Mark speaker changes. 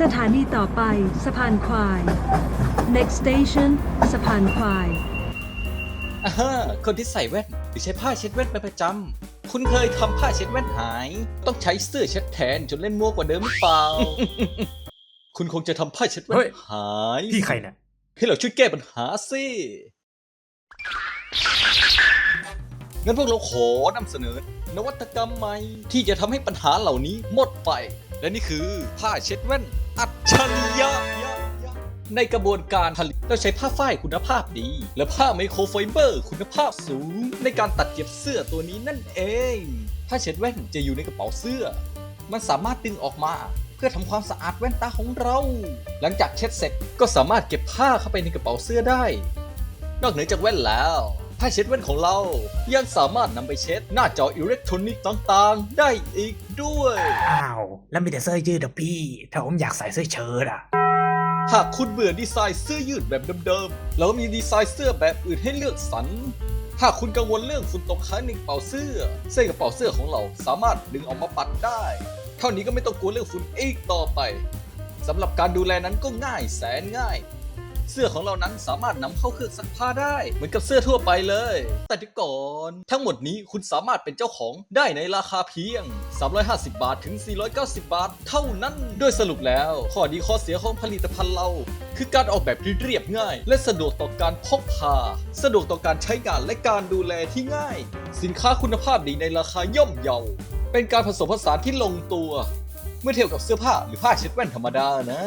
Speaker 1: สถานีต่อไป สะพานควาย next station สะพานควาย
Speaker 2: อ่าฮะคนที่ใส่แว่นหรือใช้ผ้าเช็ดแว่นเป็นประจำ คุณเคยทำผ้าเช็ดแว่นหาย ต้องใช้เสื้อเช็ดแทนจนเล่นมั่วกว่าเดิมหรือเปล่า คุณคงจะทำผ้าเช็ดแว่
Speaker 3: เฮ้
Speaker 2: น
Speaker 3: ย
Speaker 2: หาย
Speaker 3: พี่ใครเนี่ย
Speaker 2: ให้เราช่วยแก้ปัญหาสิงั้นพวกเราขอนำเสนอ นวัตกรรมใหม่ที่จะทำให้ปัญหาเหล่านี้หมดไป และนี่คือผ้าเช็ดแว่น อัจฉริยะ ในกระบวนการผลิตเราใช้ผ้าฝ้ายคุณภาพดี และผ้าไมโครไฟเบอร์คุณภาพสูง ในการตัดเย็บเสื้อตัวนี้นั่นเองผ้าเช็ดแว่นจะอยู่ในกระเป๋าเสื้อ มันสามารถดึงออกมาเพื่อทำความสะอาดแว่นตาของเรา หลังจากเช็ดเสร็จก็สามารถเก็บผ้าเข้าไปในกระเป๋าเสื้อได้ นอกเหนือจากแว่นแล้ว ผ้าเช็ดแว่นของเรา ยังสามารถนำไปเช็ดหน้าจออิเล็กทรอนิกส์ต่างๆ ได้อีกด้วย
Speaker 3: อ้าว แล้วมีแต่เสื้อยืดอะพี่ ถ้าผมอยากใส่เสื้อเชิ้ตอะ
Speaker 2: หากคุณเบื่อดีไซน์เสื้อยืดแบบเดิมๆ แล้วมีดีไซน์เสื้อแบบอื่นให้เลือกสรรหากคุณกังวลเรื่องฝุ่นตกค้างในกระเป๋าเสื้อ เส้นกระเป๋าเสื้อของเราสามารถดึงออกมาปัดได้ เท่านี้ก็ไม่ต้องกลัวเรื่องฝุ่นอีกต่อไปสำหรับการดูแลนั้นก็ง่ายแสนง่าย เสื้อของเรานั้นสามารถนำเข้าเครื่องซักผ้าได้ เหมือนกับเสื้อทั่วไปเลย แต่เดี๋ยวก่อน ทั้งหมดนี้คุณสามารถเป็นเจ้าของได้ในราคาเพียง 350 บาทถึง 490 บาท เท่านั้น โดยสรุปแล้วข้อดีข้อเสียของผลิตภัณฑ์เรา คือการออกแบบที่เรียบง่าย และสะดวกต่อการพกพา สะดวกต่อการใช้งานและการดูแลที่ง่าย สินค้าคุณภาพดีในราคาย่อมเยา เป็นการผสมผสานที่ลงตัว เมื่อเทียบกับเสื้อผ้าหรือผ้าเช็ดแว่นธรรมดานะ